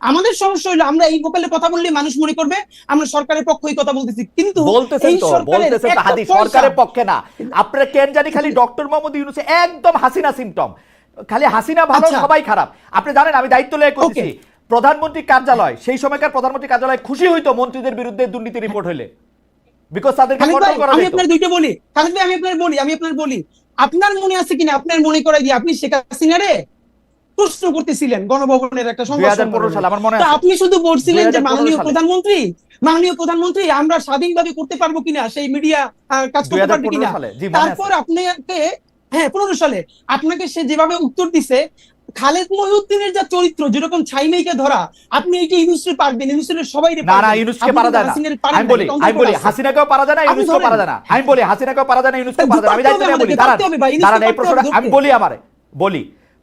আমাদের সমস্যা হলো আমরা এই গোপালে কথা বললে মানুষ মনে করবে আমরা সরকারের পক্ষই কথা বলতেছি। কিন্তু বলতেছেন তো বলতেছেন তো হাদি সরকারের পক্ষে না। আপনারা কেন জানি খালি ডক্টর মোহাম্মদ ইউনুস একদম হাসিনা সিমটম খালি হাসিনা ভালো আচ্ছা। সবাই খারাপ। আপনি জানেন আমি দায়িত্ব করতেছি Okay. প্রধানমন্ত্রী কার্যালয় সেই সময়কার প্রধানমন্ত্রী কার্যালয় খুশি হইতো মন্ত্রীদের বিরুদ্ধে দুর্নীতি রিপোর্ট হইলে। বিকজ তাদেরকে কন্ট্রোল করা আমি আপনার দুইটা বলি। খালিদ ভাই আমি আপনার বলি আমি আপনার বলি। আপনার মনে আছে কিনা? আপনার মনে করে দিয়ে আপনি শেখ হাসিনারে প্রশ্ন করতেছিলেন গণভবনের একটা সংবাদ 2015 সম্মেলনে। সালে আমার তো আছে। আপনি শুধু বলছিলেন যে মাননীয় প্রধানমন্ত্রী মাননীয় প্রধানমন্ত্রী আমরা স্বাধীনভাবে করতে পারব কিনা সেই মিডিয়া কাজ করতে পারবে কিনা? তারপর আপনাকে হ্যাঁ পনেরো সালে আপনাকে সে যেভাবে উত্তর দিছে খালেদ মহিউদ্দিনের যা চরিত্র যেরকম ছাইমেইকে ধরা আপনি এইটা ইউনুসে পারবেন ইউনুসের সবাই না না ইউনুসকে পারা যায় না। আমি বলি আমি বলি হাসিনাকেও পারা যায় না ধরেন। পারা যায় না। আমি বলি হাসিনাকেও পারা যায় না ইউনুসকেও পারা যায় না। আমি দায়িত্ব নিয়ে বলি দাঁড়ান। দাঁড়ান এই প্রশ্নটা আমি বলি আমারে বলি।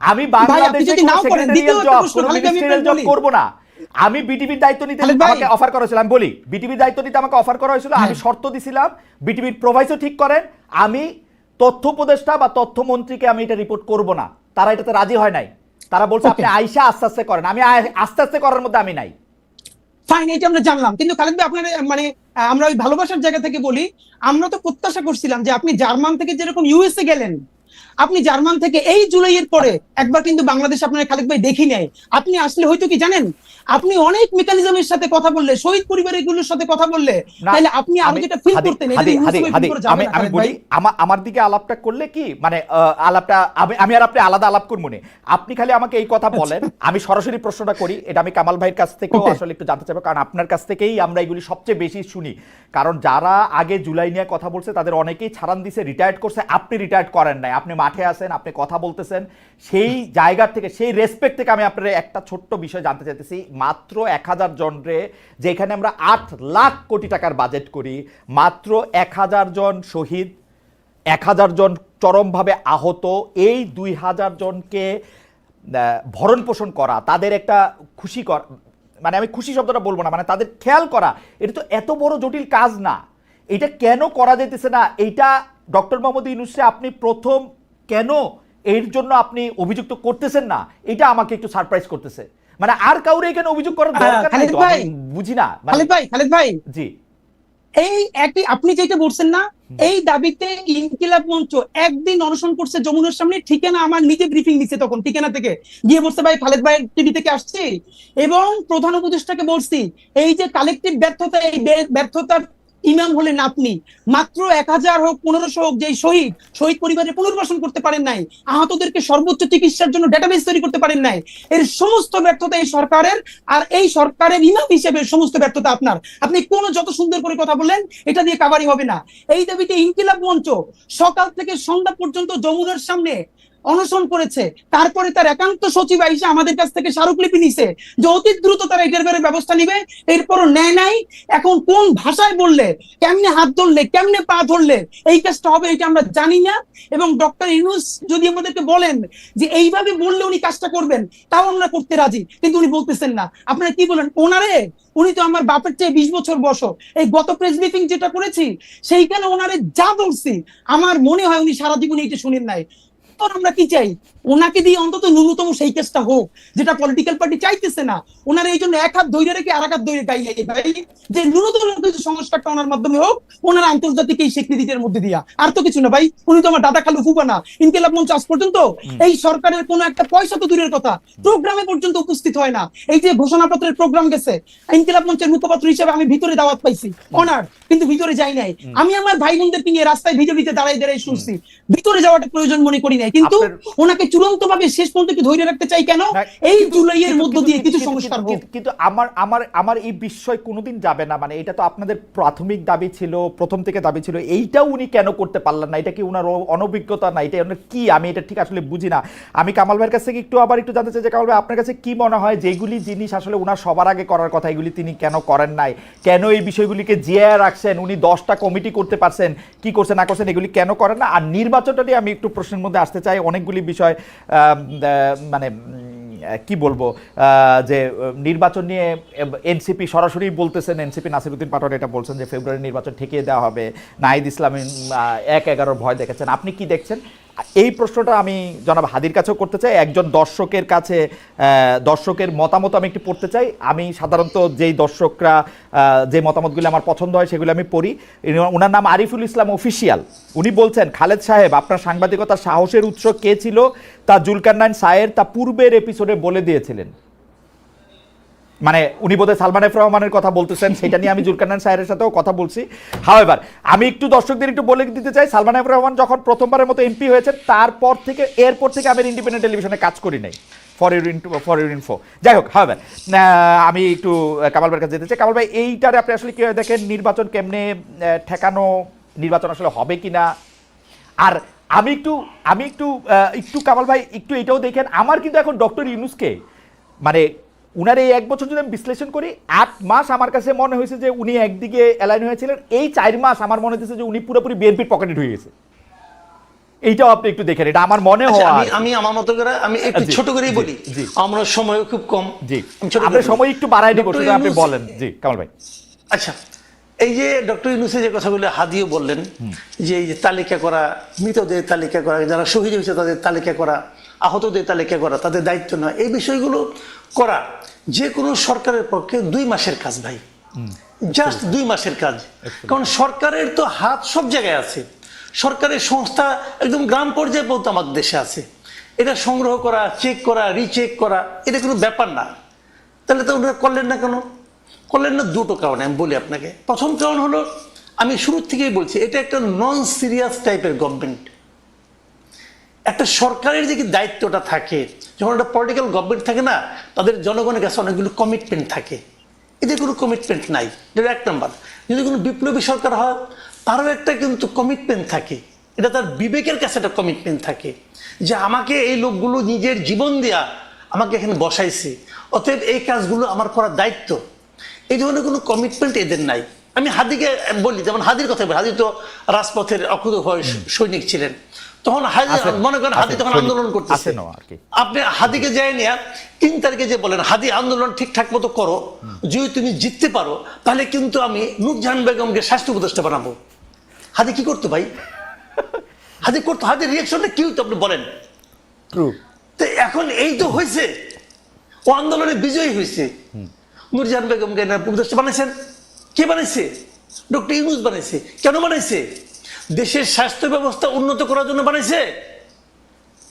আমি বাংলাদেশে নাও করেন, দ্বিতীয় সেক্রেটারিয়াল একটা জব প্রশ্ন, কোনো মিনিস্ট্রিয়াল জব বলি। করব না। আমি বিটিভির দায়িত্ব নিতে আমাকে অফার করা হয়েছিল। আমি বলি বিটিভির দায়িত্ব নিতে আমাকে অফার করা হয়েছিল। আমি হ্যাঁ। শর্ত দিছিলাম বিটিভির প্রোভাইসও ঠিক করেন। আমি তথ্য উপদেষ্টা বা তথ্য মন্ত্রীকে আমি এটা রিপোর্ট করব না। তারা এটাতে রাজি হয় নাই। তারা বলছে আপনি আইসা আস্তে আস্তে করেন। আমি আস্তে আস্তে করার মধ্যে আমি নাই। ফাইন এটা আমরা জানলাম। কিন্তু খালেদ ভাই আপনার মানে আমরা ওই ভালোবাসার জায়গা থেকে বলি আমরা তো প্রত্যাশা করছিলাম যে আপনি জার্মান থেকে যেরকম ইউএসএ গেলেন আপনি জার্মান থেকে এই জুলাইয়ের পরে একবার কিন্তু বাংলাদেশ আপনার খালেক ভাই দেখি নেয় আপনি আসলে হয়তো কি জানেন? আপনি অনেক মেকানিজমের সাথে কথা বললে শহীদ পরিবারগুলোর সাথে কথা বললে তাহলে আপনি আরও যেটা ফিল করতেন আমি আমি বলি আমার আমার দিকে আলাপটা করলে কি মানে আলাপটা আমি আমি আর আপনি আলাদা আলাপ করব না। আপনি খালি আমাকে এই কথা বলেন আমি সরাসরি প্রশ্নটা করি এটা আমি কামাল ভাইয়ের কাছ থেকেও আসলে একটু জানতে চাইব কারণ আপনার কাছ থেকেই আমরা এগুলি সবচেয়ে বেশি শুনি। কারণ যারা আগে জুলাই নিয়ে কথা বলছে তাদের অনেকেই ছাড়ান দিছে রিটায়ার্ড করছে আপনি রিটায়ার্ড করেন নাই আপনি মাঠে আছেন আপনি কথা বলতেছেন সেই জায়গা থেকে সেই রেসপেক্ট থেকে আমি আপনার একটা ছোট্ট বিষয় জানতে চাইতেছি মাত্র এক হাজার জনরে, যেখানে আমরা আট লাখ কোটি টাকার বাজেট করি, মাত্র এক হাজার জন শহীদ, এক হাজার জন চরমভাবে আহত, এই দুই হাজার জনকে ভরণ পোষণ করা, তাদের একটা খুশি কর মানে আমি খুশি শব্দটা বলব না মানে তাদের খেয়াল করা, এটা তো এত বড় জটিল কাজ না। এটা কেন করা যেতেছে না? এইটা ডক্টর মোহাম্মদ ইউনুসে আপনি প্রথম কেন এর জন্য আপনি অভিযুক্ত করতেছেন না? এটা আমাকে একটু সারপ্রাইজ করতেছে। মানে আর কাউরে এখানে অভিযোগ করার দরকার নাই খালিদ ভাই, বুঝি না মানে- খালেদ ভাই খালেদ ভাই। জি। এই একটি আপনি যেটা বলছেন না এই দাবিতে ইনকিলাব মঞ্চ একদিন অনশন করছে যমুনার সামনে ঠিকানা আমার নিজে ব্রিফিং দিচ্ছে তখন ঠিকানা থেকে। গিয়ে বলছে ভাই খালেদ ভাই টিভি থেকে আসছি। এবং প্রধান উপদেষ্টাকে বলছি এই যে কালেকটিভ ব্যর্থতা এই ব্যর্থতার ইমাম হলেন আপনি। মাত্র এক হাজার হোক, পনেরোশো হোক যে শহীদ শহীদ পরিবারের পুনর্বাসন করতে পারেন নাই, আহতদেরকে সর্বোচ্চ চিকিৎসার জন্য ডেটাবেস তৈরি করতে পারেন নাই, এর সমস্ত ব্যর্থতা এই সরকারের, আর এই সরকারের ইমাম হিসেবে সমস্ত ব্যর্থতা আপনার। আপনি কোন যত সুন্দর করে কথা বললেন, এটা দিয়ে কাবারি হবে না। এই দাবিতে ইনকিলাব মঞ্চ সকাল থেকে সন্ধ্যা পর্যন্ত যমুনার সামনে অনশন করেছে। তারপরে তার একান্ত সচিব আইসা আমাদের কাছ থেকে স্মারকলিপি নিছে যে অতি দ্রুত তারা এটার ব্যাপারে ব্যবস্থা নিবে, এরপরও নেয় নাই। এখন কোন ভাষায় বললে, কেমনে হাত ধরলে, কেমনে পা ধরলে, এই কাজটা হবে এটা আমরা জানি না। এবং ডক্টর ইউনুস যদি আমাদেরকে বলেন যে এইভাবে বললে উনি কাজটা করবেন, তাও আমরা করতে রাজি। কিন্তু উনি বলতেছেন না। আপনারা কি বলেন? ওনারে? উনি তো আমার বাপের চেয়ে বিশ বছর বয়স এই গত প্রেস ব্রিফিং যেটা করেছি, সেইখানে ওনারে যা বলছি, আমার মনে হয় উনি সারা জীবন এইটা শুনেন নাই। এরপর আমরা কি চাই? ওনাকে দিয়ে অন্তত ন্যূনতম সেই কেসটা হোক যেটা পলিটিক্যাল পার্টি চাইতেছে না ওনার এই জন্য এক হাত দৈরে রেখে আর এক হাত দৈরে গাইলে ভাই যে ন্যূনতম সংস্কারটা ওনার মাধ্যমে হোক ওনার আন্তর্জাতিক এই স্বীকৃতির মধ্যে দিয়া। আর তো কিছু না ভাই উনি তো আমার দাদা খালু ফুপা না। ইনকিলাব মঞ্চ আজ পর্যন্ত এই সরকারের কোনো একটা পয়সা তো দূরের কথা প্রোগ্রামে পর্যন্ত উপস্থিত হয় না। এই যে ঘোষণাপত্রের প্রোগ্রাম গেছে ইনকিলাব মঞ্চের মুখপাত্র হিসেবে আমি ভিতরে দাওয়াত পাইছি অনার কিন্তু ভিতরে যাই নাই। আমি আমার ভাই বোনদেরকে নিয়ে রাস্তায় ভিজে ভিজে দাঁড়াই দাঁড়াই শুনছি। ভিতরে যাওয়াটা প্রয়োজন মনে করি নাই কিন্তু ওনাকে চূড়ান্ত ভাবে শেষ পর্যন্ত কি ধরে রাখতে চাই কেন? এই জুলাইয়ের মধ্য দিয়ে কিছু সংস্কার হোক। কিন্তু- আমার আমার আমার এই বিষয় কোনোদিন যাবে না। মানে এটা তো আপনাদের প্রাথমিক দাবি ছিল প্রথম থেকে দাবি ছিল। এইটাও উনি কেন করতে পারলেন না? এটা কি উনার অনভিজ্ঞতা না? এটা ওনার কি? আমি এটা ঠিক আসলে বুঝি না। আমি কামাল ভাইয়ের কাছ থেকে একটু আবার একটু জানতে চাই যে কামাল ভাই আপনার কাছে কি মনে হয় যেগুলি জিনিস আসলে উনার সবার আগে করার কথা এগুলি তিনি কেন করেন নাই? কেন এই বিষয়গুলিকে জিয়া রাখছেন? উনি দশটা কমিটি করতে পারছেন কি করছেন না করছেন এগুলি কেন করেন না? আর নির্বাচনটা নিয়ে আমি একটু প্রশ্নের মধ্যে আসতে চাই। অনেকগুলি বিষয় মানে কি বলব যে নির্বাচন নিয়ে এনসিপি সরাসরি বলতেছেন, এনসিপি নাসিরুদ্দিন পাঠক এটা বলছেন যে ফেব্রুয়ারি নির্বাচন ঠেকিয়ে দেওয়া হবে। নাহিদ ইসলাম এক এগারোর ভয় দেখেছেন। আপনি কি দেখছেন? এই প্রশ্নটা আমি জনাব হাদির কাছেও করতে চাই। একজন দর্শকের কাছে দর্শকের মতামত আমি একটু পড়তে চাই। আমি সাধারণত যেই দর্শকরা যে মতামতগুলি আমার পছন্দ হয় সেগুলো আমি পড়ি। ওনার নাম আরিফুল ইসলাম অফিসিয়াল। উনি বলছেন, খালেদ সাহেব, আপনার সাংবাদিকতার সাহসের উৎস কে ছিল? তা জুলকারনাইন সায়ের তা পূর্বের এপিসোডে বলে দিয়েছিলেন। মানে উনি বোধহয় সালমান এফ রহমানের কথা বলতেছেন, সেটা নিয়ে আমি জুলকারনাইন সাহেবের সাথেও কথা বলছি। হাওয়েভার আমি একটু দর্শকদের একটু বলে দিতে চাই, সালমান এফ রহমান যখন প্রথমবারের মতো এমপি হয়েছেন, তারপর থেকে, এরপর থেকে আমি ইন্ডিপেন্ডেন্ট টেলিভিশনে কাজ করি নাই। For your into for your info যাই হোক হাওয়েভার আমি একটু কামাল ভাইয়ের কাছে যেতে চাই। কামাল ভাই, এইটারে আপনি আসলে কীভাবে দেখেন, নির্বাচন কেমনে ঠেকানো, নির্বাচন আসলে হবে কিনা? আর আমি একটু আমি একটু একটু কামাল ভাই, একটু এটাও দেখেন, আমার কিন্তু এখন ডক্টর ইউনুসকে মানে উনার এই এক বছর যদি আমি বিশ্লেষণ করি আট মাস আমার কাছে মনে হয়েছে যে উনি একদিকে অ্যালাইন হয়েছিলেন। এই চার মাস আমার মনে হয়েছে যে উনি পুরোপুরি বিএনপির পকেটে হয়ে গেছে। এইটাও আপনি একটু দেখেন এটা আমার মনে আচ্ছা, হয় আমি আমি আমার মতো করে আমি একটু ছোট করেই বলি। আমরা সময় খুব কম। জি। করে সময় একটু বাড়াই দিব আপনি বলেন। জি কামাল ভাই। আচ্ছা এই যে ডক্টর ইউনুসে যে কথাগুলো হাদিও বললেন যে এই যে তালিকা করা মৃতদের তালিকা করা যারা শহীদ হয়েছে তাদের তালিকা করা আহতদের তালিকা করা তাদের দায়িত্ব নয় এই বিষয়গুলো করা যে কোনো সরকারের পক্ষে দুই মাসের কাজ ভাই। জাস্ট দুই মাসের কাজ। কারণ সরকারের তো হাত সব জায়গায় আছে। সরকারের সংস্থা একদম গ্রাম পর্যায়ে পর্যন্ত আমাদের দেশে আছে। এটা সংগ্রহ করা চেক করা রিচেক করা এটা কোনো ব্যাপার না। তাহলে তো ওনারা করলেন না কেন? করলেন না দুটো কারণে আমি বলি আপনাকে। প্রথম কারণ হলো আমি শুরু থেকেই বলছি এটা একটা নন সিরিয়াস টাইপের গভর্নমেন্ট একটা সরকারের যে কি দায়িত্বটা থাকে যখন একটা পলিটিক্যাল গভর্নমেন্ট থাকে না তাদের জনগণের কাছে অনেকগুলো কমিটমেন্ট থাকে। এদের কোনো কমিটমেন্ট নাই। যেটা এক নম্বর যদি কোনো বিপ্লবী সরকার হয় তারও একটা কিন্তু কমিটমেন্ট থাকে। এটা তার বিবেকের কাছে একটা কমিটমেন্ট থাকে। যে আমাকে এই লোকগুলো নিজের জীবন দেয়া আমাকে এখানে বসাইছে। অতএব এই কাজগুলো আমার করার দায়িত্ব। এই ধরনের কোনো কমিটমেন্ট এদের নাই। আমি হাদিকে বলি যেমন হাদির কথা বলি। হাদি তো রাজপথের অকুত ভয় সৈনিক ছিলেন। তখন মনে করেন হাদি তখন আন্দোলন করতেছে। আপনি হাদিকে যায় নিয়ে তিন তারিখে যে বলেন হাদি আন্দোলন ঠিকঠাক মতো করো যদি তুমি জিততে পারো তাহলে কিন্তু আমি নুরজাহান বেগমকে স্বাস্থ্য উপদেষ্টা বানাবো। হাদি কি করতো ভাই? হাদি করতো। হাদির রিয়েকশনটা কি হতো আপনি বলেন? তো এখন এই তো হয়েছে ও আন্দোলনে বিজয়ী হয়েছে নুরজাহান বেগমকে উপদেষ্টা বানাইছেন? কে বানাইছে? ডক্টর ইউনুস বানাইছে। কেন বানাইছে? দেশের স্বাস্থ্য ব্যবস্থা উন্নত করার জন্য বানাইছে?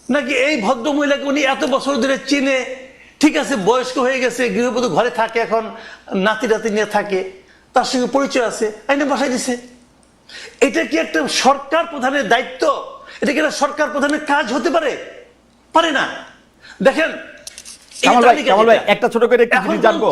নাকি এই ভদ্র মহিলাকে উনি এত বছর ধরে চিনে ঠিক আছে বয়স্ক হয়ে গেছে গৃহবধূ ঘরে থাকে এখন নাতি নাতি নিয়ে থাকে তার সঙ্গে পরিচয় আছে আইনে বাসায় দিছে। এটা কি একটা সরকার প্রধানের দায়িত্ব? এটা কি একটা সরকার প্রধানের কাজ হতে পারে? পারে না। দেখেন একটা ছোট করে একটু জানব।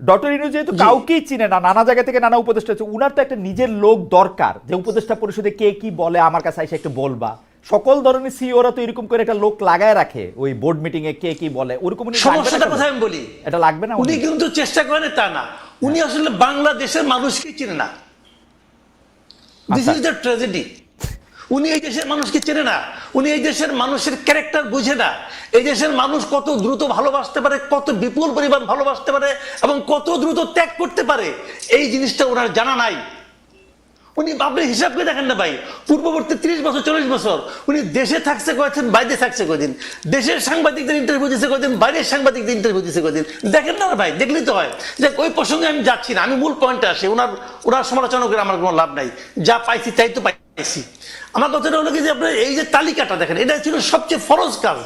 ডক্টর ইনু যেহেতু কাউকেই চিনে না নানা জায়গা থেকে নানা উপদেষ্টা আছে উনার তো একটা নিজের লোক দরকার যে উপদেষ্টা পরিষদে কে কি বলে আমার কাছে এসে একটু বলবা। সকল ধরনের সিওরা তো এরকম করে একটা লোক লাগায় রাখে ওই বোর্ড মিটিং এ কে কি বলে ওরকম উনি সমস্যাটা? কোথায় আমি বলি? এটা লাগবে না উনি? কিন্তু চেষ্টা করেন তা না। উনি আসলে বাংলাদেশের মানুষকে চেনে না। দিস। ইজ দ্য ট্র্যাজেডি উনি এই দেশের মানুষকে চেনে না। উনি এই দেশের মানুষের ক্যারেক্টার বুঝে না। এই দেশের মানুষ কত দ্রুত ভালোবাসতে পারে, কত বিপুল পরিমাণ ভালোবাসতে পারে এবং কত দ্রুত ত্যাগ করতে পারে। এই জিনিসটা ওনার জানা নাই। উনি আপনি হিসাব করে দেখেন না ভাই। পূর্ববর্তী ত্রিশ বছর, চল্লিশ বছর উনি দেশে থাকছে কয়েকদিন, বাইরে থাকছে কদিন দেশের সাংবাদিকদের ইন্টারভিউ দিচ্ছে কদিন বাইরের সাংবাদিকদের ইন্টারভিউ দিচ্ছে কদিন দেখেন না ভাই, দেখলেই তো হয়। যে ওই প্রসঙ্গে আমি যাচ্ছি না, আমি মূল পয়েন্টে আসি। ওনার ওনার সমালোচনা করে আমার কোনো লাভ নাই। যা পাইছি তাই তো পাইছি। আমার কথাটা হলো কি যে আপনার এই যে তালিকাটা দেখেন, এটা ছিল সবচেয়ে ফরজ কাজ।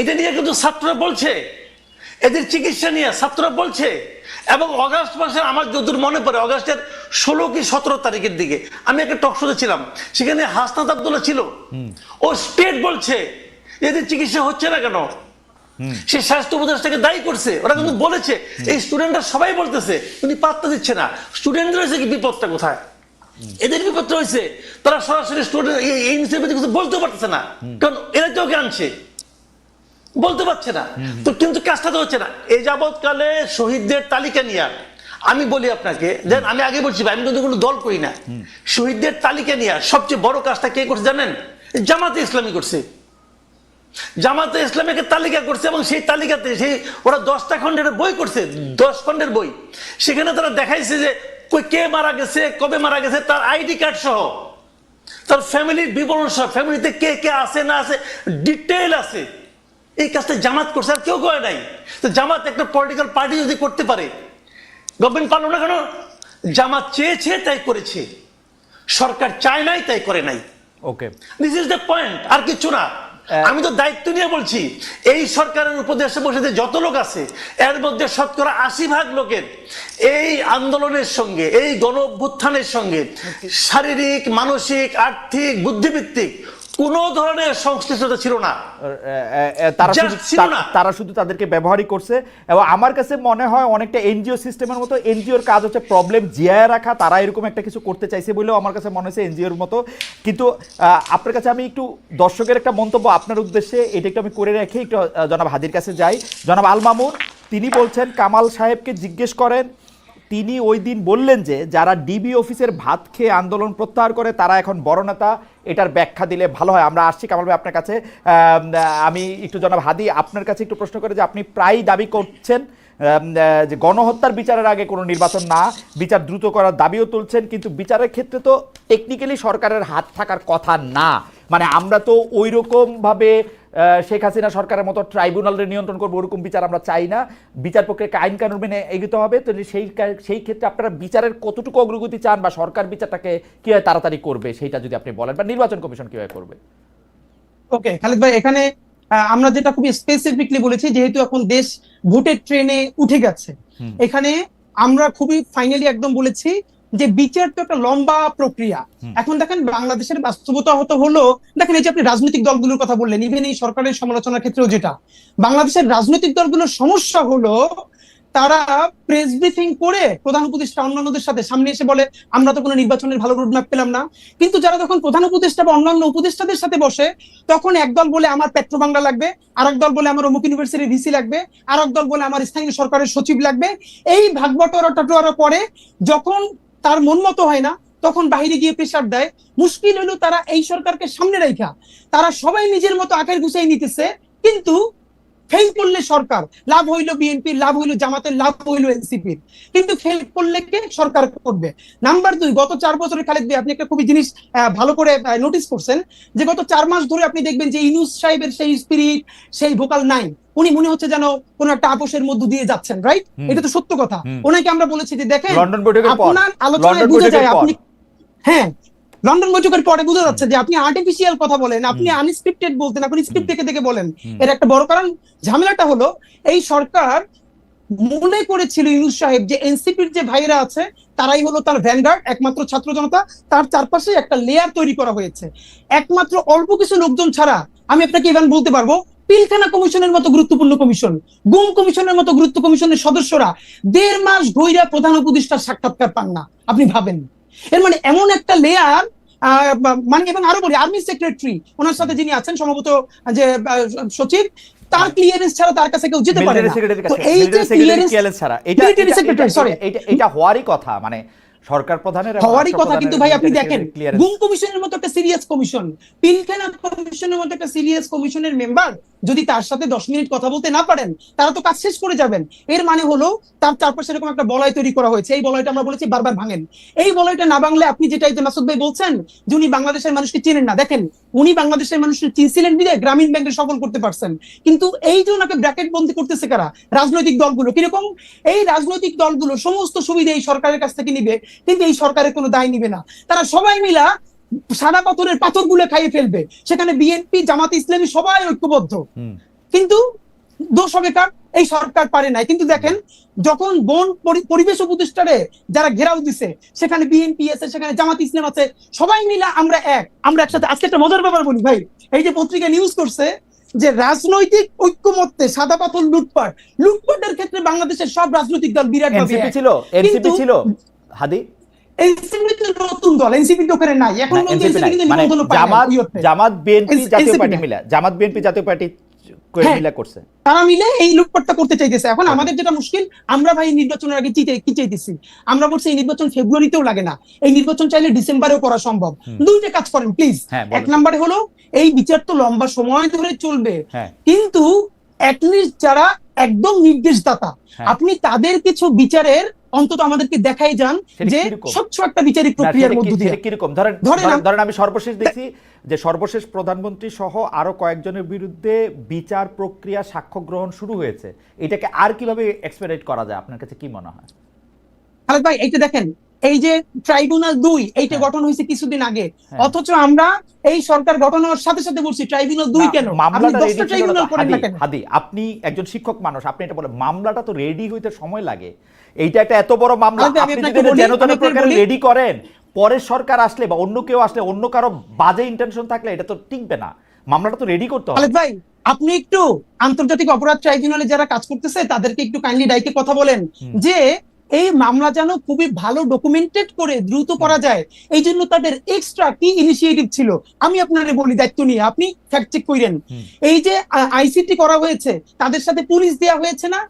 এটা নিয়ে কিন্তু ছাত্ররা বলছে, এদের চিকিৎসা নিয়ে ছাত্ররা বলছে এবং অগাস্ট মাসের আমার যতদূর মনে পড়ে অগাস্টের ষোলো কি সতেরো তারিখের দিকে আমি একটা টক শোতে ছিলাম সেখানে হাসনাত আবদুল্লাহ ছিল। ও স্টেট বলছে এদের চিকিৎসা হচ্ছে না কেন? সে স্বাস্থ্য উপদেষ্টাকে দায়ী করছে ওরা কিন্তু বলেছে এই স্টুডেন্টরা সবাই বলতেছে উনি পাত্তা দিচ্ছে না। স্টুডেন্টদের হয়েছে কি বিপদটা কোথায়? এদের বিপদটা রয়েছে তারা সরাসরি স্টুডেন্ট এই ইনিশিয়েটিভ কিছু বলতে পারতেছে না। কারণ এরা তো ওকে আনছে। বলতে পারছে না। তো কিন্তু কাজটা তো হচ্ছে না। এই যাবৎকালে শহীদদের তালিকা নিয়ে আমি বলি আপনাকে দেন আমি আগে বলছি ভাই, আমি কিন্তু কোনো দল করি না। শহীদদের তালিকা নিয়ে সবচেয়ে বড় কাজটা কে করছে জানেন? জামাতে ইসলামী করছে। জামাতে ইসলামীকে তালিকা করছে এবং সেই তালিকাতে সেই ওরা দশটা খণ্ডের বই করছে দশ খণ্ডের বই। সেখানে তারা দেখাইছে যে কই কে মারা গেছে কবে মারা গেছে তার আইডি কার্ড সহ। তার ফ্যামিলির বিবরণ সহ ফ্যামিলিতে কে কে আছে না আছে ডিটেল আছে। এই কাজটা জামাত করছে আর কেউ করে নাই। তো জামাত একটা পলিটিক্যাল পার্টি যদি করতে পারে গভর্নমেন্ট পারল না কেন? জামাত চেয়েছে তাই করেছে। সরকার চায় নাই তাই করে নাই। Okay this is the point আর কিছু না। আমি তো দায়িত্ব নিয়ে বলছি এই সরকারের উপদেশে বসে যে যত লোক আছে এর মধ্যে শতকরা আশি ভাগ লোকের এই আন্দোলনের সঙ্গে এই গণ অভ্যুত্থানের সঙ্গে শারীরিক মানসিক আর্থিক বুদ্ধিভিত্তিক কোনো ধরনের সংশ্লিষ্টতা ছিল না। তারা শুধু। তারা শুধু তাদেরকে ব্যবহারই করছে। এবং আমার কাছে মনে হয় অনেকটা এনজিও সিস্টেমের মতো এনজিওর কাজ হচ্ছে প্রবলেম জিয়ায় রাখা। তারা এরকম একটা কিছু করতে চাইছে বলেও আমার কাছে মনে হচ্ছে এনজিওর মতো। কিন্তু আপনার কাছে আমি একটু দর্শকের একটা মন্তব্য আপনার উদ্দেশ্যে এটা একটু আমি করে রেখে একটু জনাব হাদির কাছে যাই। জনাব আল মামুন তিনি বলছেন কামাল সাহেবকে জিজ্ঞেস করেন তিনি ওই দিন বললেন যে যারা ডিবি অফিসের ভাত খেয়ে আন্দোলন প্রত্যাহার করে তারা এখন বড় নেতা এটার ব্যাখ্যা দিলে ভালো হয়। আমরা আসছি কামাল ভাই আপনার কাছে। আমি একটু জনাব হাদি আপনার কাছে একটু প্রশ্ন করে যে আপনি প্রায় দাবি করছেন যে গণহত্যার বিচারের আগে কোনো নির্বাচন না বিচার দ্রুত করার দাবিও তুলছেন কিন্তু বিচারের ক্ষেত্রে তো টেকনিক্যালি সরকারের হাত থাকার কথা না। মানে আমরা তো ওই রকম ভাবে আহ, শেখ হাসিনা সরকারের মতো ট্রাইব্যুনালের নিয়ন্ত্রণ করব ওরকম বিচার আমরা চাই না। বিচার প্রক্রিয়াকে আইন কানুন মেনে এগোতে হবে। তো সেই সেই ক্ষেত্রে আপনারা বিচারের কতটুকু অগ্রগতি চান বা সরকার বিচারটাকে কীভাবে তাড়াতাড়ি করবে সেইটা যদি আপনি বলেন বা নির্বাচন কমিশন কীভাবে করবে? ওকে খালিদ ভাই এখানে আমরা যেটা খুবই স্পেসিফিকলি বলেছি যেহেতু এখন দেশ ভোটের ট্রেনে উঠে গেছে। এখানে আমরা খুবই ফাইনালি একদম বলেছি যে বিচার তো একটা লম্বা প্রক্রিয়া। এখন দেখেন বাংলাদেশের বাস্তবতা হতো হলো দেখেন এই যে আপনি রাজনৈতিক দলগুলোর কথা বললেন ইভেন এই সরকারের সমালোচনার ক্ষেত্রেও যেটা। বাংলাদেশের রাজনৈতিক দলগুলোর সমস্যা হলো তারা প্রেস ব্রিফিং করে প্রধান উপদেষ্টা অন্যান্যদের সাথে সামনে এসে বলে আমরা তো কোনো নির্বাচনের ভালো রোডম্যাপ পেলাম না। কিন্তু যারা যখন প্রধান উপদেষ্টা বা অন্যান্য উপদেষ্টাদের সাথে বসে তখন একদল বলে আমার পেট্রো বাংলা লাগবে। আর দল বলে আমার অমুক ইউনিভার্সিটির ভিসি লাগবে। আর দল বলে আমার স্থানীয় সরকারের সচিব লাগবে। এই ভাগবটোয়ারা টাটোয়ারা পরে যখন তার মন মতো হয় না, তখন বাইরে গিয়ে প্রেশার দেয়। মুশকিল হলো তারা এই সরকারকে সামনে রেখা। তারা সবাই নিজের মতো আকার গুছাই নিতেছে, কিন্তু ফেল করলে সরকার, লাভ হইল বিএনপি লাভ হইল জামাতের, লাভ হইল এনসিপির কিন্তু ফেল করলে কে? সরকার করবে। নাম্বার দুই, গত চার বছরে খালেদ ভাই, আপনি একটা খুবই জিনিস ভালো করে নোটিস করছেন, যে গত চার মাস ধরে আপনি দেখবেন যে ইনুস সাহেবের সেই স্পিরিট সেই ভোকাল নাই। উনি মনে হচ্ছে যেন কোন একটা আপোষের মধ্য দিয়ে যাচ্ছেন রাইট এটা তো সত্য কথা। ওনাকে আমরা বলেছি যে দেখেন আপনার আলোচনায় বোঝা যায় আপনি হ্যাঁ লন্ডন বৈঠকের পরে বোঝা যাচ্ছে যে আপনি আর্টিফিশিয়াল কথা বলেন আপনি আনস্ক্রিপ্টেড বলতেন আপনি স্ক্রিপ্ট দেখে দেখে বলেন। এর একটা বড় কারণ ঝামেলাটা হলো এই সরকার মনে করেছিল ইউনুস সাহেব যে এনসিপির যে ভাইরা আছে তারাই হলো তার ভ্যানগার্ড একমাত্র ছাত্র জনতা তার চারপাশে একটা লেয়ার তৈরি করা হয়েছে। একমাত্র অল্প কিছু লোকজন ছাড়া আমি আপনাকে ইভেন বলতে পারব পিলখানা কমিশনের মতো গুরুত্বপূর্ণ কমিশন গুম কমিশনের মতো গুরুত্ব কমিশনের সদস্যরা দেড় মাস ধৈর্য প্রধান উপদেষ্টার সাক্ষাৎকার পান না। আপনি ভাবেন। এর মানে এমন একটা লেয়ার মানে এবং আরও বলি আর্মি সেক্রেটারি ওনার সাথে যিনি আছেন সম্ভবত যে সচিব তার ক্লিয়ারেন্স ছাড়া তার কাছে কেউ যেতে পারে না। এই যে ক্লিয়ারেন্স ছাড়া এটা এটা- এটা- এটা এটা হওয়ারই কথা মানে সরকার প্রধানের হওয়ারই কথা কিন্তু ভাই আপনি দেখেন গুম কমিশনের মতো একটা সিরিয়াস কমিশন পিলখানা কমিশনের মতো একটা সিরিয়াস কমিশনের মেম্বার যদি তার সাথে দশ মিনিট কথা বলতে না পারেন, তারা তো কাজ শেষ করে যাবেন। এর মানে হলো, তার চারপাশে এরকম একটা বলয় তৈরি করা হয়েছে। এই বলয়টা আমরা বলেছি বারবার ভাঙেন। এই বলয়টা না ভাঙলে আপনি যেটা মাসুদ ভাই বলছেন, যে উনি বাংলাদেশের মানুষকে চেনেন না। দেখেন, উনি বাংলাদেশের মানুষকে চিনছিলেন দিয়ে গ্রামীণ ব্যাংকে সফল করতে পারছেন। কিন্তু এই যে ওনাকে ব্র্যাকেট বন্দি করতেছে কারা? রাজনৈতিক দলগুলো। কীরকম? এই রাজনৈতিক দলগুলো সমস্ত সুবিধা এই সরকারের কাছ থেকে নিবে, কিন্তু এই সরকারের কোনো দায় নিবে না। তারা সবাই মিলা সাদা পাথরের পাথরগুলো খাইয়ে ফেলবে। সেখানে বিএনপি জামাত ইসলামী সবাই ঐক্যবদ্ধ। কিন্তু দোষ হবে কার? এই সরকার পারে নাই। কিন্তু দেখেন যখন বন পরি- পরিবেশ প্রতিষ্ঠানে যারা ঘেরাও দিছে সেখানে বিএনপি আছে সেখানে জামাত ইসলাম আছে সবাই মিলে আমরা এক। আমরা একসাথে আজকে একটা মজার ব্যাপার বলি ভাই। এই যে পত্রিকা নিউজ করছে যে রাজনৈতিক ঐক্যমত্যে সাদা পাথর লুটপাট। লুটপাটের ক্ষেত্রে বাংলাদেশের সব রাজনৈতিক দল বিরাট ছিল ছিল। হাদি? মানে নিবন্ধনও পায় নাই, জামাত বিএনপি জাতীয় পার্টি নাই। জামাত বিএনপি জাতীয় পার্টি করে হ্যাঁ। করছে। তারা মিলে এই লুটপাটটা করতে চাইতেছে। এখন আমাদের যেটা মুশকিল আমরা ভাই নির্বাচনের আগে কি চাইতেছি? আমরা বলছি এই নির্বাচন ফেব্রুয়ারিতেও লাগে না। এই নির্বাচন চাইলে ডিসেম্বরেও করা সম্ভব। দুইটা কাজ করেন প্লিজ হ্যাঁ, এক নম্বরে হলো এই বিচার তো লম্বা সময় ধরে চলবে। হ্যাঁ। কিন্তু অ্যাটলিস্ট যারা একদম নির্দেশদাতা। আপনি তাদের কিছু বিচারের অন্তত আমাদেরকে দেখাই যান যে স্বচ্ছ একটা বিচারিক প্রক্রিয়ার মধ্য দিয়ে। কীরকম? ধরেন ধরেন ধরেন- আম- ধরেন আমি সর্বশেষ দেখছি যে সর্বশেষ প্রধানমন্ত্রী সহ আরও কয়েকজনের বিরুদ্ধে বিচার প্রক্রিয়া সাক্ষ্য গ্রহণ শুরু হয়েছে। এটাকে আর কীভাবে এক্সপেরাইট করা যায়? আপনার কাছে কি মনে হয়? খালেদ ভাই এইটা দেখেন এই যে ট্রাইব্যুনাল দুই এইটা হ্যাঁ। গঠন হয়েছে কিছুদিন আগে। হ্যাঁ। অথচ আমরা এই সরকার গঠন হওয়ার সাথে সাথে বলছি ট্রাইব্যুনাল দুই কেন? ট্রাইব্যুনাল করেন হাদি, না কেন? হাদি আপনি একজন শিক্ষক মানুষ আপনি এটা বলেন মামলাটা তো রেডি হইতে সময় লাগে। এইটা একটা এত বড় মামলা আমি আপনি যদি যেন তেন প্রকারে রেডি করেন পরের সরকার আসলে বা অন্য কেউ আসলে অন্য কারও বাজে ইন্টেনশন থাকলে এটা তো টিকবে না। মামলাটা তো রেডি করতে হবে। ভাই আপনি একটু আন্তর্জাতিক অপরাধ ট্রাইব্যুনালে যারা কাজ করতেছে তাদেরকে একটু কাইন্ডলি ডাইকে কথা বলেন যে এই মামলা যেন খুবই ভালো ডকুমেন্টেড করে দ্রুত করা যায় এই জন্য তাদের এক্সট্রা কি ইনিশিয়েটিভ ছিল। আমি আপনারে বলি দায়িত্ব নিয়ে আপনি ফ্যাক্ট চেক করেন এই যে আইসিটি করা হয়েছে তাদের সাথে পুলিশ দেওয়া হয়েছে না।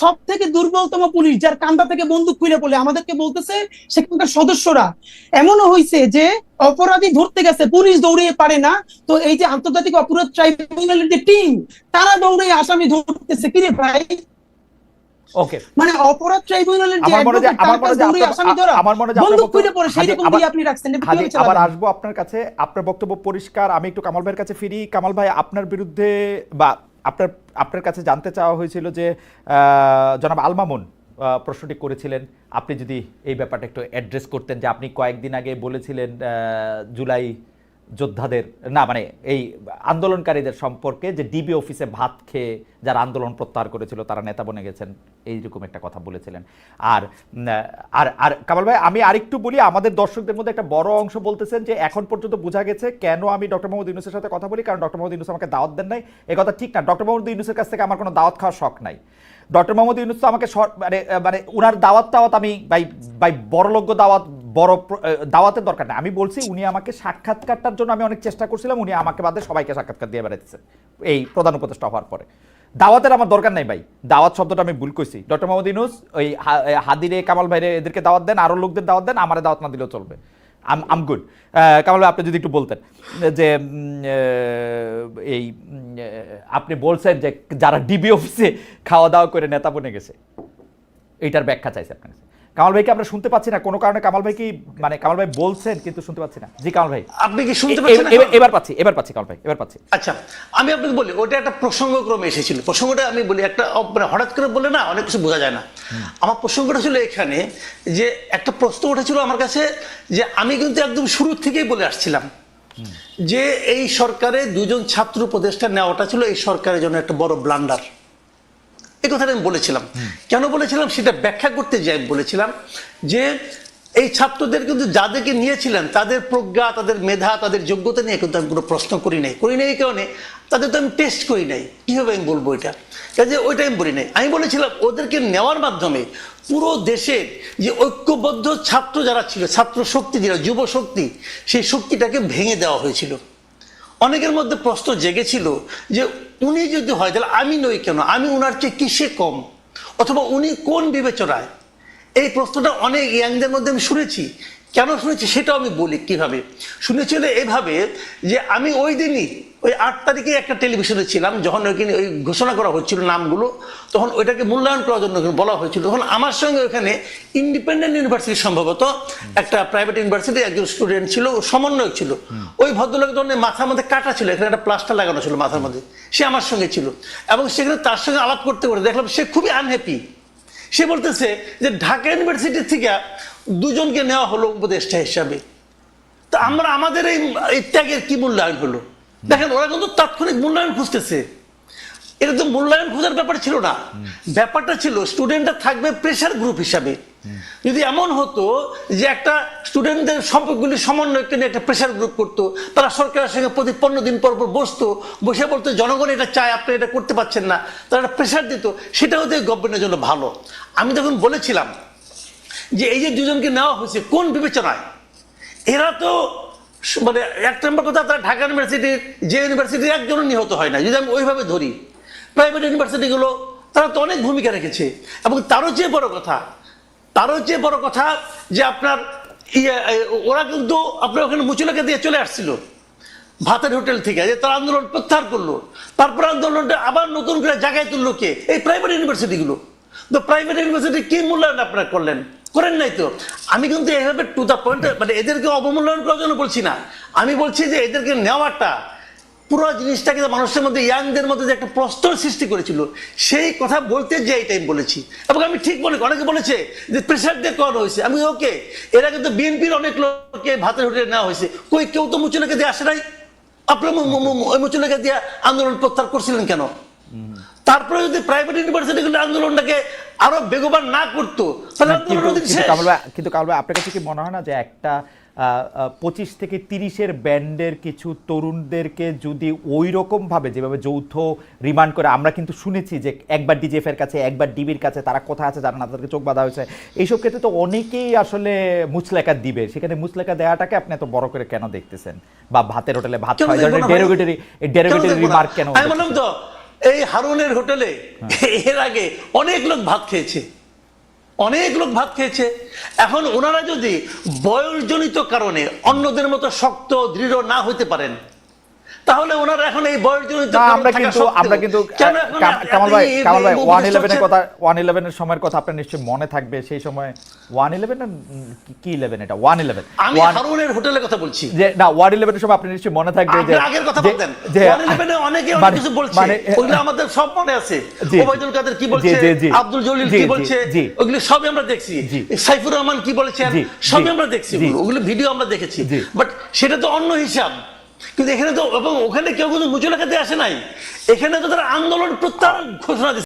সব থেকে দুর্বলতম পুলিশ যার কান্দা থেকে বন্দুক খুলে বলে আমাদেরকে বলতেছে সেখানকার সদস্যরা। এমনও হয়েছে যে অপরাধী ধরতে গেছে পুলিশ দৌড়িয়ে পারে না। তো এই যে আন্তর্জাতিক অপরাধ ট্রাইব্যুনালের যে টিম তারা দৌড়ে আসামি ধরতেছে। কিরে ভাই ওকে মানে অপরাধ ট্রাইব্যুনালের যে আমার মনে হয় আমার মনে হয় আমার মনে হয় বন্দুক পড়ে সেই রকম দিয়ে আপনি রাখছেন আবার আসব আপনার কাছে। আপনার বক্তব্য পরিষ্কার আমি একটু কামাল ভাইয়ের কাছে ফিরি। কামাল ভাই আপনার বিরুদ্ধে বা আপনার আপনার কাছে জানতে চাওয়া হয়েছিল যে আহ, জনাব আলমামুন প্রশ্নটি করেছিলেন। আপনি যদি এই ব্যাপারটা একটু অ্যাড্রেস করতেন যে আপনি কয়েকদিন আগে বলেছিলেন আহ, জুলাই যোদ্ধাদের, না মানে এই আন্দোলনকারীদের সম্পর্কে যে ডিবি অফিসে ভাত খেয়ে যারা আন্দোলন প্রত্যাহার করেছিল, তারা নেতা বনে গেছেন, এইরকম একটা কথা বলেছিলেন। আর আর আর কামাল ভাই, আমি আরেকটু বলি, আমাদের দর্শকদের মধ্যে একটা বড় অংশ বলতেছেন যে এখন পর্যন্ত বোঝা গেছে কেন আমি ডক্টর মোহাম্মদ ইউনুসের সাথে কথা বলি, কারণ ডক্টর মোহাম্মদ ইউনুস আমাকে দাওয়াত দেন নাই। এ কথা ঠিক না, ডক্টর মোহাম্মদ ইউনুসের কাছ থেকে আমার কোনো দাওয়াত খাওয়ার শখ নাই। ডক্টর মোহাম্মদ ইউনুস তো আমাকে মানে মানে ওনার দাওয়াত টাওয়াত আমি বাই বাই বড়লোক দাওয়াত বড় দাওয়াতের দরকার নেই। আমি বলছি উনি আমাকে সাক্ষাৎকারটার জন্য আমি অনেক চেষ্টা করছিলাম, উনি আমাকে বাদে সবাইকে সাক্ষাৎকার দিয়ে বেড়াচ্ছে এই প্রধান উপদেষ্টা হওয়ার পরে। দাওয়াতের আমার দরকার নাই ভাই। দাওয়াত শব্দটা আমি ভুল কইছি। ডক্টর মোহাম্মদ ইউনুস, ওই হাদিরে কামাল ভাইরে এদেরকে দাওয়াত দেন, আরও লোকদের দাওয়াত দেন, আমার দাওয়াত না দিলেও চলবে। আম আম গুড কামাল ভাই, আপনি যদি একটু বলতেন যে এই আপনি বলছেন যে যারা ডিবি অফিসে খাওয়া দাওয়া করে নেতা বনে গেছে, এইটার ব্যাখ্যা চাইছে আপনার কামাল ভাইকে আমরা শুনতে পাচ্ছি না কোনো কারণে কামাল ভাই কি মানে কামাল ভাই বলছেন কিন্তু শুনতে পাচ্ছি না। জি কামাল ভাই। আপনি কি শুনতে পাচ্ছেন এবার পাচ্ছি এবার পাচ্ছি কামাল ভাই এবার পাচ্ছি। আচ্ছা আমি আপনাকে বলি ওটা একটা প্রসঙ্গক্রমে এসেছিল। প্রসঙ্গটা আমি বলি একটা মানে হঠাৎ করে বলে না অনেক কিছু বোঝা যায় না। আমার প্রসঙ্গটা ছিল এখানে যে একটা প্রশ্ন উঠেছিল আমার কাছে যে আমি কিন্তু একদম শুরু থেকেই বলে আসছিলাম যে এই সরকারে দুজন ছাত্র উপদেষ্টা নেওয়াটা ছিল এই সরকারের জন্য একটা বড় ব্লান্ডার। এই কথাটা আমি বলেছিলাম। কেন বলেছিলাম? সেটা ব্যাখ্যা করতে যাই বলেছিলাম যে এই ছাত্রদের কিন্তু যাদেরকে নিয়েছিলেন, তাদের প্রজ্ঞা, তাদের মেধা, তাদের যোগ্যতা নিয়ে কিন্তু আমি কোনো প্রশ্ন করি নাই। করি নাই এই কারণে তাদের তো আমি টেস্ট করি নাই। কীভাবে আমি বলব এটা? কাজে ওইটা আমি বলি নাই। আমি বলেছিলাম, ওদেরকে নেওয়ার মাধ্যমে পুরো দেশের যে ঐক্যবদ্ধ ছাত্র যারা ছিল, ছাত্র শক্তি যারা যুব শক্তি, সেই শক্তিটাকে ভেঙে দেওয়া হয়েছিল। অনেকের মধ্যে প্রশ্ন জেগেছিল যে উনি যদি হয়, তাহলে আমি নই কেন? আমি উনার চেয়ে কিসে কম? অথবা উনি কোন বিবেচনায়? এই প্রশ্নটা অনেক ইয়াংদের মধ্যে আমি শুনেছি। কেন শুনেছি সেটাও আমি বলি কীভাবে? শুনেছিল এভাবে যে আমি ওই দিনই ওই আট তারিখে একটা টেলিভিশনে ছিলাম, যখন ওইখানে ওই ঘোষণা করা হচ্ছিল নামগুলো, তখন ওইটাকে মূল্যায়ন করার জন্য বলা হয়েছিল। তখন আমার সঙ্গে ওখানে ইন্ডিপেন্ডেন্ট ইউনিভার্সিটি সম্ভবত একটা প্রাইভেট ইউনিভার্সিটি একজন স্টুডেন্ট ছিল, সমন্বয়ক ছিল। ওই ভদ্রলোক তখন মাথার মধ্যে কাটা ছিল, এখানে একটা প্লাস্টার লাগানো ছিল মাথার মধ্যে। সে আমার সঙ্গে ছিল এবং সেখানে তার সঙ্গে আলাপ করতে করতে দেখলাম সে খুবই আনহ্যাপি সে বলতেছে যে ঢাকা ইউনিভার্সিটি থেকে দুজনকে নেওয়া হলো উপদেষ্টা হিসাবে। তা আমরা, আমাদের এই ত্যাগের কি মূল্যায়ন হলো? দেখেন ওরা কিন্তু তাৎক্ষণিক মূল্যায়ন খুঁজতেছে। এটা তো মূল্যায়ন খোঁজার ব্যাপার ছিল না। ব্যাপারটা ছিল স্টুডেন্টরা থাকবে প্রেশার গ্রুপ হিসাবে। যদি এমন হতো যে একটা স্টুডেন্টদের সম্পর্কগুলি সমন্বয়কে নিয়ে একটা প্রেশার গ্রুপ করতো তারা সরকারের সঙ্গে প্রতি পনেরো দিন পর পর বসতো বসে বলতো জনগণ এটা চায় আপনি এটা করতে পারছেন না। তারা একটা প্রেশার দিত। সেটা হতে গভর্নমেন্টের জন্য ভালো। আমি তখন বলেছিলাম যে এই যে দুজনকে নেওয়া হয়েছে কোন বিবেচনায়? এরা তো মানে এক নম্বর কথা, তারা ঢাকা ইউনিভার্সিটির যে ইউনিভার্সিটির একজনও নিহত হয় না যদি আমি ওইভাবে ধরি প্রাইভেট ইউনিভার্সিটিগুলো তারা তো অনেক ভূমিকা রেখেছে। এবং তারও চেয়ে বড় কথা, তারও চেয়ে বড় কথা যে আপনার ইয়ে ওরা কিন্তু আপনার ওখানে মুচুলাকে দিয়ে চলে আসছিল, ভাতের হোটেল থেকে, যে তারা আন্দোলন প্রত্যাহার করল। তারপর আন্দোলনটা আবার নতুন করে জায়গায় তুললো কে? এই প্রাইভেট ইউনিভার্সিটিগুলো তো প্রাইভেট ইউনিভার্সিটি কি মূল্যায়ন আপনারা করলেন? করেন নাই তো। আমি কিন্তু এইভাবে টু দ্য পয়েন্ট মানে এদেরকে অবমূল্যায়ন করার জন্য বলছি না। আমি বলছি যে এদেরকে নেওয়াটা পুরো জিনিসটাকে মানুষের মধ্যে, ইয়াংদের মধ্যে যে একটা প্রস্তর সৃষ্টি করেছিল, সেই কথা বলতে যে এই টাইম বলেছি। এবং আমি ঠিক মনে অনেকে বলেছে যে প্রেশার দিয়ে করানো হয়েছে। আমি ওকে এরা কিন্তু বিএনপির অনেক লোককে ভাতের হোটেলে নেওয়া হয়েছে। কই, কেউ তো মুচুলেকে দিয়ে আসে নাই? আপনার মুচুলেকে দিয়ে আন্দোলন প্রত্যাহার করছিলেন কেন? তারপরে যদি প্রাইভেট ইউনিভার্সিটিগুলো আন্দোলনটাকে আরও বেগবান না করতো তাহলে কিন্তু কামাল ভাই আপনার কাছে কি মনে হয় না যে একটা পঁচিশ থেকে তিরিশের ব্যান্ডের কিছু তরুণদেরকে যদি ওই রকম ভাবে যেভাবে যৌথ রিমান্ড করে আমরা কিন্তু শুনেছি যে একবার ডিজিএফ এর কাছে একবার ডিবির কাছে তারা কোথায় আছে জানা না তাদেরকে চোখ বাঁধা হয়েছে। এইসব ক্ষেত্রে তো অনেকেই আসলে মুচলেখা দিবে। সেখানে মুচলেখা দেওয়াটাকে আপনি এত বড় করে কেন দেখতেছেন? বা ভাতের হোটেলে ভাত খাওয়া ডেরোগেটরি ডেরোগেটরি রিমার্ক কেন আমি বললাম তো এই হারুনের হোটেলে এর আগে অনেক লোক ভাত খেয়েছে। অনেক লোক ভাত খেয়েছে। এখন ওনারা যদি বয়সজনিত কারণে অন্যদের মতো শক্ত, দৃঢ় না হইতে পারেন তাহলে ওনারা এখন এই বয়সজনিত আমরা কিন্তু আমরা কিন্তু কামাল ভাই কামাল ভাই ইলেভেনের কথা ওয়ান ইলেভেনের সময়ের কথা আপনার নিশ্চয়ই মনে থাকবে সেই সময় ওয়ান ইলেভেন কি ইলেভেন এটা? ওয়ান ইলেভেন আমি হারুনের হোটেলের কথা বলছি। যে না সময় আপনি নিশ্চয়ই মনে থাকবে যে আগের কথা অনেকে অনেক মানে- কিছু বলছে। মানে ওইগুলো আমাদের সব মনে আছে। জি, ওবায়দুল কাদের কি বলছে। আব্দুল জলিল কি বলছে? ওগুলো সবই আমরা দেখছি। সাইফুর রহমান কি বলেছেন? সবই আমরা দেখছি। ওগুলো। ওগুলো ভিডিও আমরা দেখেছি। বাট সেটা তো অন্য হিসাব। কিন্তু এখানে তো এবং ওখানে কেউ কিন্তু মুচুলাখাতে আসে নাই। এখানে তো তারা আন্দোলন প্রত্যাহার ঘোষণা